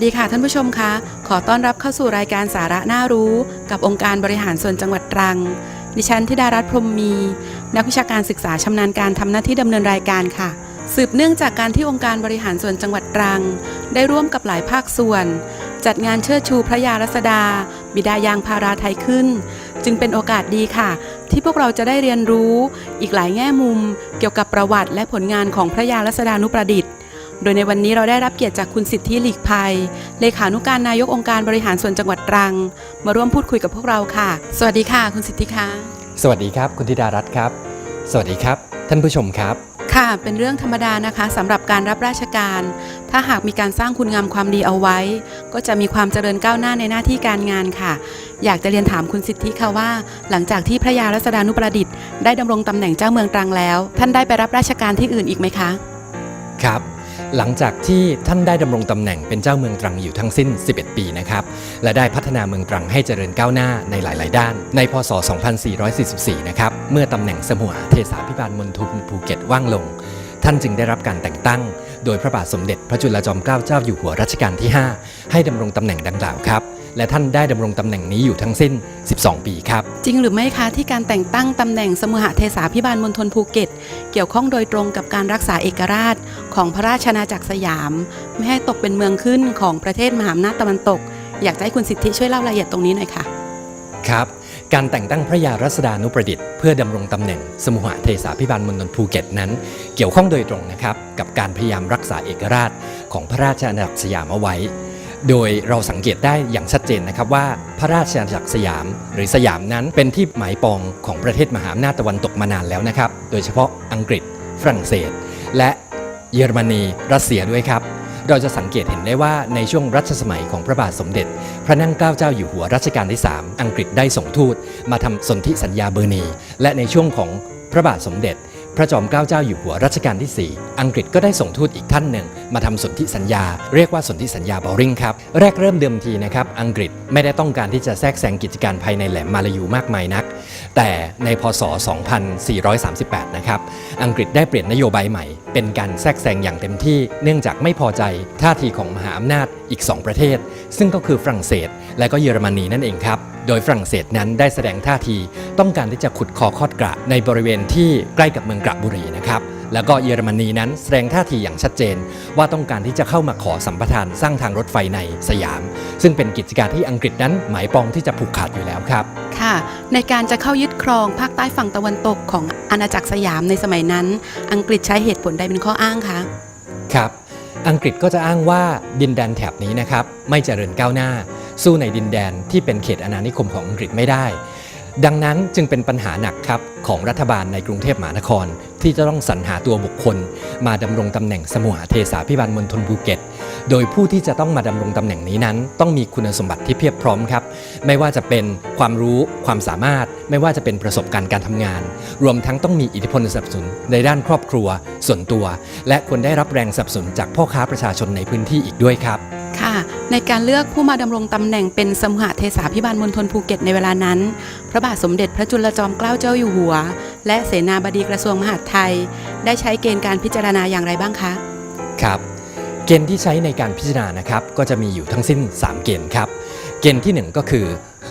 สดีค่ะท่านผู้ชมคะ ขอต้อนรับเข้าสู่รายการสาระน่ารู้ กับองค์การบริหารส่วนจังหวัดตรัง ดิฉันธิดารัตน์พรมมี นักวิชาการศึกษาชำนาญการทำหน้าที่ดำเนินรายการค่ะ สืบเนื่องจากการที่องค์การบริหารส่วนจังหวัดตรัง ได้ร่วมกับหลายภาคส่วน จัดงานเชิดชูพระยารัศดา บิดายางพาราไทยขึ้น จึงเป็นโอกาสดีค่ะ ที่พวกเราจะได้เรียนรู้ อีกหลายแง่มุม เกี่ยวกับประวัติและผลงานของพระยารัศดานุประดิษฐ์ โดยในวันนี้เราได้รับเกียรติจากคุณสิทธิหลีกภัย เลขานุการนายกองค์การบริหารส่วนจังหวัดตรัง มาร่วมพูดคุยกับพวกเราค่ะ สวัสดีค่ะ คุณสิทธิคะสวัสดีครับ คุณธิดารัตน์ครับ สวัสดีครับ ท่านผู้ชมครับ ค่ะ เป็นเรื่องธรรมดานะคะสำหรับการรับราชการ ถ้าหากมีการสร้างคุณงามความดีเอาไว้ ก็จะมีความเจริญก้าวหน้าในหน้าที่การงานค่ะ อยากจะเรียนถามคุณสิทธิค่ะว่า หลังจากที่พระยารัศดานุประดิษฐ์ได้ดำรงตำแหน่งเจ้าเมืองตรังแล้ว ท่านได้ไปรับราชการที่อื่นอีกไหมคะ ครับ หลังจากที่ท่านได้ดำรงตำแหน่งเป็นเจ้าเมืองตรังอยู่ทั้งสิ้น 11 ปีนะครับ และได้พัฒนาเมืองตรังให้เจริญก้าวหน้าในหลาย ๆ ด้าน ในพศ 2444 นะครับ เมื่อตำแหน่งสมุหเทศาพิบาลมณฑลภูเก็ตว่างลง ท่านจึงได้รับการแต่งตั้ง โดยพระบาทสมเด็จพระจุลจอมเกล้าเจ้าอยู่หัวรัชกาลที่ 5 ให้ดำรงตำแหน่งดังกล่าวครับ และท่านได้ดำรงตำแหน่งนี้อยู่ทั้งสิ้น 12 ปีครับ จริงหรือไม่คะที่การแต่งตั้งตำแหน่งสมุหเทศาพิบาลมณฑลภูเก็ต เกี่ยวข้องโดยตรงกับการรักษาเอกราช ของพระราชอาณาจักรสยาม ไม่ให้ตกเป็นเมืองขึ้นของประเทศมหาอำนาจตะวันตก อยากจะให้คุณสิทธิช่วยเล่ารายละเอียดตรงนี้หน่อยค่ะ ครับ การแต่งตั้งพระยารัศดานุประดิษฐ์เพื่อดำรงตำแหน่งสมุหเทศาพิบาลมณฑลภูเก็ตนั้น เกี่ยวข้องโดยตรงนะครับ กับการพยายามรักษาเอกราชของพระราชอาณาจักรสยามเอาไว้ โดยเราสังเกตได้อย่างชัดเจนนะครับว่าพระราชอาณาจักรสยาม หรือสยามนั้นเป็นที่หมายปองของประเทศมหาอำนาจตะวันตกมานานแล้วนะครับ โดยเฉพาะอังกฤษ ฝรั่งเศส และเยอรมนีรัสเซียด้วยครับ เราจะสังเกตเห็นได้ว่าในช่วงรัชสมัยของพระบาทสมเด็จ พระนั่งเกล้าเจ้าอยู่หัวรัชกาลที่ 3 อังกฤษได้ส่งทูต มาทำสนธิสัญญาเบอร์นี และในช่วงของพระบาทสมเด็จ พระจอมเกล้าเจ้าอยู่หัวรัชกาลที่ 4 อังกฤษก็ได้ส่งทูตอีกท่านหนึ่ง มาทำสนธิสัญญา เรียกว่าสนธิสัญญาบอริงครับ แรกเริ่มเดิมทีนะครับ อังกฤษไม่ได้ต้องการที่จะแทรกแซงกิจการภายในแหลมมาลายูมากมายนัก แต่ในพศ 2438 นะครับ อังกฤษได้เปลี่ยนนโยบายใหม่ เป็นการแทรกแซงอย่างเต็มที่เนื่องจากไม่พอใจท่าทีของมหาอำนาจอีก 2 ประเทศ ซึ่งก็คือฝรั่งเศส และก็เยอรมนีนั่นเองครับ โดยฝรั่งเศสนั้นได้แสดงท่าที ต้องการที่จะขุดคอคอดกระในบริเวณที่ใกล้กับเมืองกระบุรีนะครับ แล้วก็เยอรมนีนั้นแสดงท่าทีอย่างชัดเจน ว่าต้องการที่จะเข้ามาขอสัมปทานสร้างทางรถไฟในสยาม ซึ่งเป็นกิจการที่อังกฤษนั้นหมายปองที่จะผูกขาดอยู่แล้วครับ ค่ะ ในการจะเข้ายึดครองภาคใต้ฝั่งตะวันตกของอาณาจักรสยามในสมัยนั้น อังกฤษใช้เหตุผลใดเป็นข้ออ้างคะครับอังกฤษก็จะอ้างว่าดินแดนแถบนี้นะครับไม่เจริญก้าวหน้า สู้ในดินแดนที่เป็นเขตอาณานิคมของอังกฤษไม่ได้ ดังนั้นจึงเป็นปัญหาหนักครับของรัฐบาลในกรุงเทพมหานคร ที่จะต้องสรรหาตัวบุคคล มาดำรงตำแหน่งสมุหเทศาพิบาลมณฑลภูเก็ต โดยผู้ที่จะต้องมาดำรงตำแหน่งนี้นั้น ต้องมีคุณสมบัติที่เพียบพร้อมครับ ไม่ว่าจะเป็นความรู้ความสามารถ ไม่ว่าจะเป็นประสบการณ์การทำงาน รวมทั้งต้องมีอิทธิพลสนับสนุนในด้านครอบครัว ส่วนตัว และควรได้รับแรงสนับสนุนจากพ่อค้าประชาชนในพื้นที่อีกด้วยครับ ในการเลือกผู้มาดำรงตำแหน่งเป็นสมุหเทศาพิบาลมณฑลภูเก็ตในเวลานั้น พระบาทสมเด็จพระจุลจอมเกล้าเจ้าอยู่หัว และเสนาบดีกระทรวงมหาดไทย ได้ใช้เกณฑ์การพิจารณาอย่างไรบ้างคะ ครับ เกณฑ์ที่ใช้ในการพิจารณานะครับก็จะมีอยู่ทั้งสิ้น 3 เกณฑ์ครับ เกณฑ์ที่ 1 ก็คือ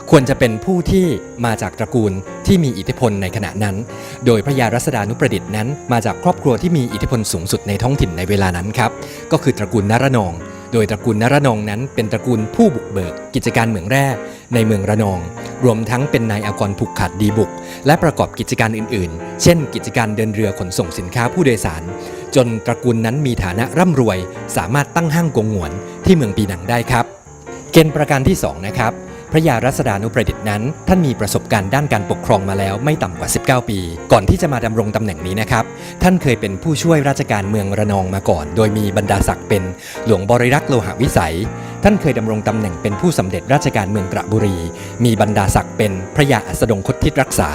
ควรจะเป็นผู้ที่มาจากตระกูลที่มีอิทธิพลในขณะนั้น โดยพระยารัศดานุประดิษฐ์นั้น มาจากครอบครัวที่มีอิทธิพลสูงสุดในท้องถิ่นในเวลานั้นครับ ก็คือตระกูลนารนอง โดยตระกูลนารนองนั้นเป็นตระกูลผู้บุกเบิก กิจการเหมืองแร่ในเมืองระนอง รวมทั้งเป็นนายอากรผูกขาดดีบุก และประกอบกิจการอื่น ๆ เช่น กิจการเดินเรือขนส่งสินค้าผู้โดยสาร จนตระกูลนั้นมีฐานะร่ำรวย สามารถตั้งห้างกงหวนที่เมืองปีนังได้ครับ เกณฑ์ประการที่2นะครับ พระยารัศดานุประดิษฐ์นั้น ท่านมีประสบการณ์ด้านการปกครองมาแล้วไม่ต่ำกว่า 19 ปี ก่อนที่จะมาดำรงตำแหน่งนี้นะครับ ท่านเคยเป็นผู้ช่วยราชการเมืองระนองมาก่อน โดยมีบรรดาศักดิ์เป็นหลวงบริรักษ์โลหะวิสัย ท่านเคยดำรงตำแหน่งเป็นผู้สำเร็จราชการเมืองกระบุรี มีบรรดาศักดิ์เป็นพระยาอัสดงคตทิศรักษา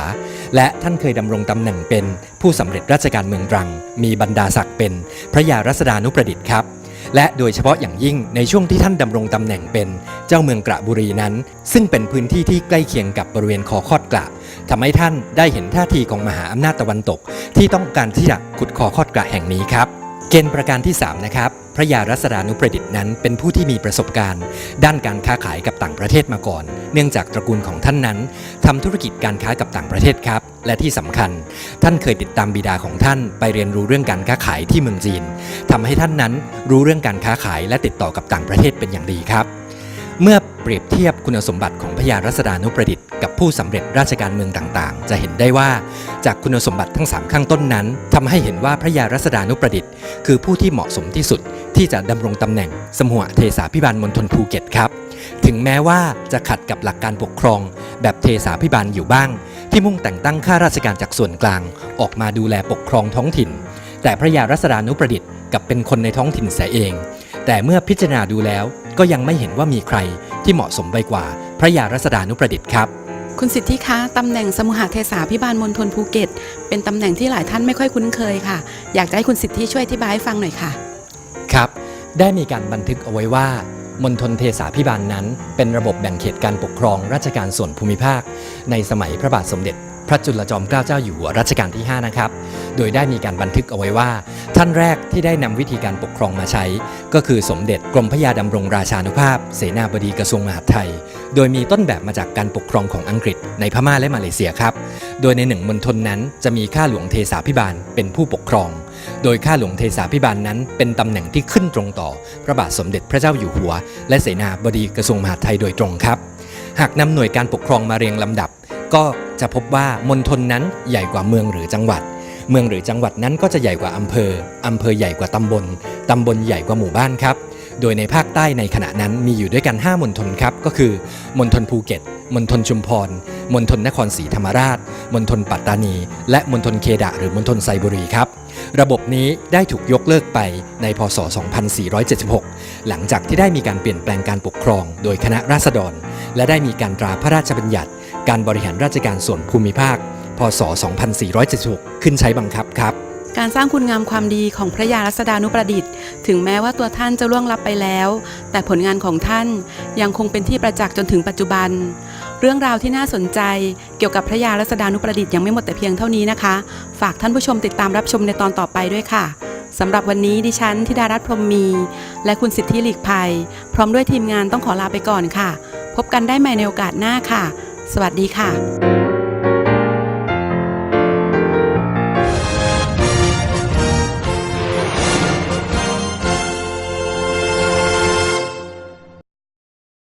และท่านเคยดำรงตำแหน่งเป็นผู้สำเร็จราชการเมืองตรัง มีบรรดาศักดิ์เป็นพระยารัศดานุประดิษฐ์ครับ และโดยเฉพาะอย่างยิ่งในช่วงที่ท่านดำรงตำแหน่งเป็นเจ้าเมืองกระบุรีนั้น ซึ่งเป็นพื้นที่ที่ใกล้เคียงกับบริเวณคอคอดกระทำให้ท่านได้เห็นท่าทีของมหาอำนาจตะวันตก ที่ต้องการที่จะขุดคอคอดกระแห่งนี้ครับ เกณฑ์ประการที่ 3 นะครับ พระยารัศดานุประดิษฐ์นั้น เป็นผู้ที่มีประสบการณ์ ด้านการค้าขายกับต่างประเทศมาก่อน เนื่องจากตระกูลของท่านนั้นทำธุรกิจการค้ากับต่างประเทศครับ และที่สำคัญ ท่านเคยติดตามบิดาของท่าน ไปเรียนรู้เรื่องการค้าขายที่เมืองจีนทำให้ท่านนั้นรู้เรื่องการค้าขายและติดต่อกับต่างประเทศเป็นอย่างดีครับ เมื่อ เปรียบเทียบคุณสมบัติของพระยารัศดานุประดิษฐ์กับผู้สำเร็จราชการเมืองต่างๆ จะเห็นได้ว่าจากคุณสมบัติทั้ง 3 ข้างต้นนั้นทำให้เห็นว่าพระยารัศดานุประดิษฐ์ คือผู้ที่เหมาะสมที่สุดที่จะดำรงตำแหน่งสมุหเทสาพิบาลมณฑลภูเก็ตครับ ถึงแม้ว่าจะขัดกับหลักการปกครอง แบบเทสาพิบาลอยู่บ้าง ที่มุ่งแต่งตั้งข้าราชการจากส่วนกลาง ออกมาดูแลปกครองท้องถิ่น แต่พระยารัศดานุประดิษฐ์กับเป็นคนในท้องถิ่นเสียเอง แต่เมื่อพิจารณาดูแล้วก็ยังไม่เห็นว่ามีใคร ที่เหมาะสมไปกว่า พระยารัศดานุประดิษฐ์ครับคุณสิทธิคะตำแหน่งสมุหเทสาพิบาลมณฑลภูเก็ต เป็นตำแหน่งที่หลายท่านไม่ค่อยคุ้นเคยค่ะ อยากจะให้คุณสิทธิช่วยอธิบายให้ฟังหน่อยค่ะ ครับ ได้มีการบันทึกเอาไว้ว่ามณฑลเทสาพิบาลนั้น เป็นระบบแบ่งเขตการปกครองราชการส่วนภูมิภาค ในสมัยพระบาทสมเด็จ พระจุลจอมเกล้าเจ้าอยู่หัวรัชกาลที่ 5 นะครับ โดยได้มีการบันทึกเอาไว้ว่า ท่านแรกที่ได้นำวิธีการปกครองมาใช้ ก็คือสมเด็จกรมพระยาดำรงราชานุภาพ เสนาบดีกระทรวงมหาดไทย โดยมีต้นแบบมาจากการปกครองของอังกฤษในพม่าและมาเลเซียครับ โดยในหนึ่งมณฑลนั้นจะมีข้าหลวงเทสาพิบาลเป็นผู้ปกครอง โดยข้าหลวงเทสาพิบาลนั้น เป็นตำแหน่งที่ขึ้นตรงต่อ พระบาทสมเด็จพระเจ้าอยู่หัว และเสนาบดีกระทรวงมหาดไทยโดยตรงครับ หากนำหน่วยการปกครองมาเรียงลำดับ ก็ จะพบว่ามณฑลนั้นใหญ่กว่าเมืองหรือจังหวัด เมืองหรือจังหวัดนั้นก็จะใหญ่กว่าอำเภอ อำเภอใหญ่กว่าตำบล ตำบลใหญ่กว่าหมู่บ้านครับ โดยในภาคใต้ในขณะนั้นมีอยู่ด้วยกัน 5มณฑลครับ ก็คือ มณฑลภูเก็ต มณฑลชุมพร มณฑลนครศรีธรรมราช มณฑลปัตตานี และมณฑลเคดะหรือมณฑลไซบุรีครับ ระบบนี้ได้ถูกยกเลิกไปในพศ 2476 หลังจากที่ได้มีการเปลี่ยนแปลงการปกครอง โดยคณะราษฎร และได้มีการตราพระราชบัญญัติ การบริหารราชการส่วนภูมิภาค พศ 2476 ขึ้นใช้บังคับครับ การสร้างคุณงามความดีของพระยารัศดานุประดิษฐ์ ถึงแม้ว่าตัวท่านจะล่วงลับไปแล้ว แต่ผลงานของท่านยังคงเป็นที่ประจักษ์จนถึงปัจจุบัน เรื่องราวที่น่าสนใจเกี่ยวกับพระยารัศดานุประดิษฐ์ยังไม่หมดแต่เพียงเท่านี้นะคะ ฝากท่านผู้ชมติดตามรับชมในตอนต่อไปด้วยค่ะสำหรับวันนี้ดิฉันธิดารัตน์พรหมมี และคุณสิทธิหลีกภัย พร้อมด้วยทีมงานต้องขอลาไปก่อนค่ะ พบกันได้ใหม่ในโอกาสหน้าค่ะ สวัสดีค่ะ